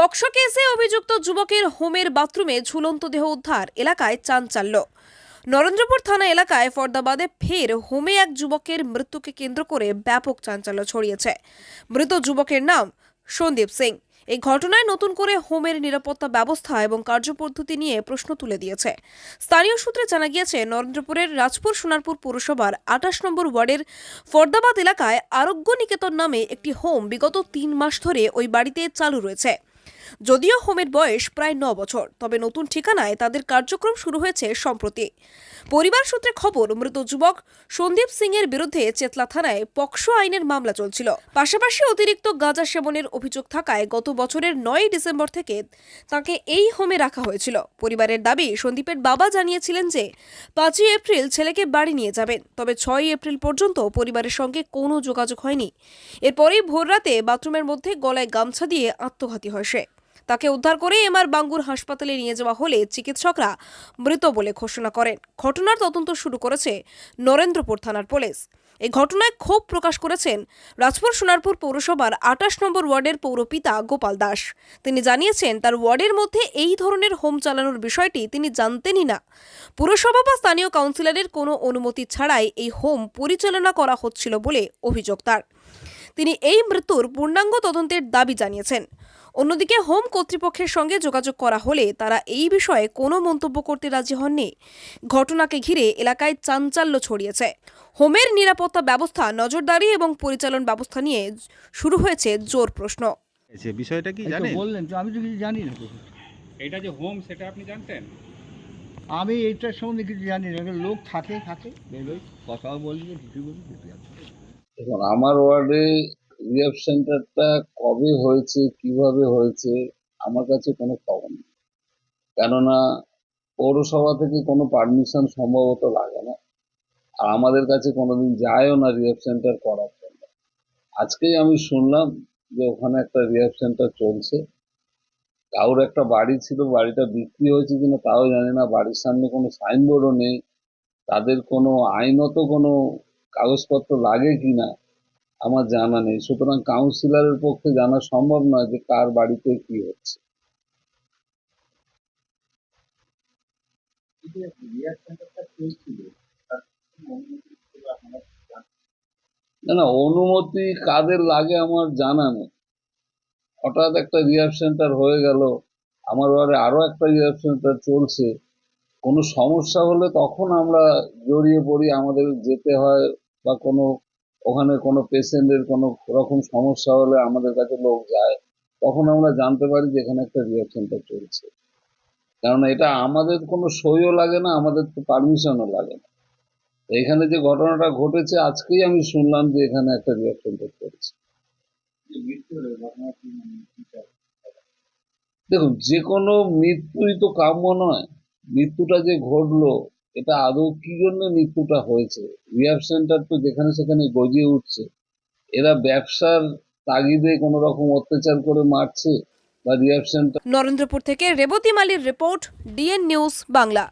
POCSO কেসে অভিযুক্ত যুবকের হোমের বাথরুমে ঝুলন্ত দেহ উদ্ধার এলাকায় চাঞ্চাল্য। নরেন্দ্রপুর থানা এলাকায় ফরদাবাদে ফের হোমে এক যুবকের মৃত্যুকে কেন্দ্র করে ব্যাপক চাঞ্চল্য ছড়িয়েছে। মৃত যুবকের নাম সন্দীপ সিং। এই ঘটনায় নতুন করে হোমের নিরাপত্তা ব্যবস্থা এবং কার্যপদ্ধতি নিয়ে প্রশ্ন তুলে দিয়েছে। স্থানীয় সূত্রে জানা গিয়েছে, নরেন্দ্রপুরের রাজপুর সোনারপুর পৌরসভার আঠাশ নম্বর ওয়ার্ডের ফরদাবাদ এলাকায় আরোগ্য নিকেতন নামে একটি হোম বিগত তিন মাস ধরে ওই বাড়িতে চালু রয়েছে। যদিও হোমের বয়স প্রায় ন বছর তবে নতুন ঠিকানায় তাদের কার্যক্রম শুরু হয়েছে সম্প্রতি। পরিবার সূত্রে খবর, মৃত যুবক সন্দীপ সিং এর বিরুদ্ধে চেতলা থানায় পক্সো আইনের মামলা চলছিল। পাশাপাশি অতিরিক্ত গাঁজা সেবনের অভিযোগ থাকায় গত বছরের নয় ডিসেম্বর থেকে তাকে এই হোমে রাখা হয়েছিল। পরিবারের দাবি, সন্দীপের বাবা জানিয়েছিলেন যে, পাঁচই এপ্রিল ছেলেকে বাড়ি নিয়ে যাবেন, তবে ছয়ই এপ্রিল পর্যন্ত পরিবারের সঙ্গে কোনো যোগাযোগ হয়নি। এরপরেই ভোররাতে বাথরুমের মধ্যে গলায় গামছা দিয়ে আত্মঘাতী হয় সে। তাকে উদ্ধার করে এমআর বাঙ্গুর হাসপাতালে নিয়ে যাওয়া হলে চিকিৎসকরা মৃত বলে ঘোষণা করেন। ঘটনার তদন্ত শুরু করেছে নরেন্দ্রপুর থানার পুলিশ। এই ঘটনায় ক্ষোভ প্রকাশ করেছেন রাজপুর সোনারপুর পৌরসভার আটাশ নম্বর ওয়ার্ডের পৌরপিতা গোপাল দাস। তিনি জানিয়েছেন, তার ওয়ার্ডের মধ্যে এই ধরনের হোম চালানোর বিষয়টি তিনি জানতেনই না। পুরসভা বা স্থানীয় কাউন্সিলরের কোনো অনুমতি ছাড়াই এই হোম পরিচালনা করা হচ্ছিল বলে অভিযোগ তার। তিনি এই মৃত্যুর পূর্ণাঙ্গ তদন্তের দাবি জানিয়েছেন। অন্যদিকে হোম কর্তৃপক্ষের সঙ্গে যোগাযোগ করা হলে তারা এই বিষয়ে কোনো মন্তব্য করতে রাজি হননি। ঘটনাকে ঘিরে এলাকায় চাঞ্চাল্য ছড়িয়েছে। হোমের নিরাপত্তা ব্যবস্থা নজরদারি এবং পরিচালন ব্যবস্থা নিয়ে শুরু হয়েছে জোর প্রশ্ন। বিষয়টা কি জানেন? বললেন তো আমি তো কিছু জানি না তো। এটা যে হোম সেটা আপনি জানতেন? আমি এইটার সম্বন্ধে কিছু জানি না লোক থাকে থাকে। কথাও বলি কিছু বলি কিছু জানি না। দেখুন আমার ওয়ার্ডে রিহাব সেন্টারটা কবে হয়েছে, কীভাবে হয়েছে, আমার কাছে কোনো খবর নেই। কেননা, পৌরসভা থেকে কোনো পারমিশন সম্ভবত লাগে না। আর আমাদের কাছে কোনোদিন যায়ও না রিহাব সেন্টার করার জন্য। আজকেই আমি শুনলাম যে ওখানে একটা রিহাব সেন্টার চলছে। কারোর একটা বাড়ি ছিল, বাড়িটা বিক্রি হয়েছে কিনা তাও জানি না। বাড়ির সামনে কোনো সাইনবোর্ডও নেই। তাদের কোনো আইনত কোনো কাগজপত্র লাগে কিনা আমার জানা নেই। সুতরাং কাউন্সিলরের পক্ষে জানা সম্ভব নয় যে কার বাড়িতে কি হচ্ছে। না না অনুমতি কাদের লাগে আমার জানা নেই। হঠাৎ একটা রিহাব সেন্টার হয়ে গেল আমার ওয়ার্ডে আরও একটা রিহাব সেন্টার চলছে। কোনো সমস্যা হলে তখন আমরা জড়িয়ে পড়ি আমাদের যেতে হয় বা কোনো ওখানে কোনো পেশেন্টের কোনো রকম সমস্যা হলে আমাদের কাছে লোক যায়, তখন আমরা জানতে পারি যে এখানে একটা সেন্টার চলছে। কারণ এটা আমাদের কোনো সইও লাগে না, আমাদের তো পারমিশনও লাগে না। এখানে যে ঘটনাটা ঘটেছে, আজকেই আমি শুনলাম যে এখানে একটা সেন্টার চলছে। দেখুন, যে কোনো মৃত্যুই তো কাম্য নয়। মৃত্যুটা যে ঘটলো এটা আদৌ কি জন্য মৃত্যুটা হয়েছে? রিহাব সেন্টার তো যেখানে সেখানে গজিয়ে উঠছে। এরা ব্যবসার তাগিদে কোনো রকম অত্যাচার করে মারছে বা রিহাব সেন্টার নরেন্দ্রপুর থেকে রেবতী মালির রিপোর্ট, ডিএন নিউজ বাংলা।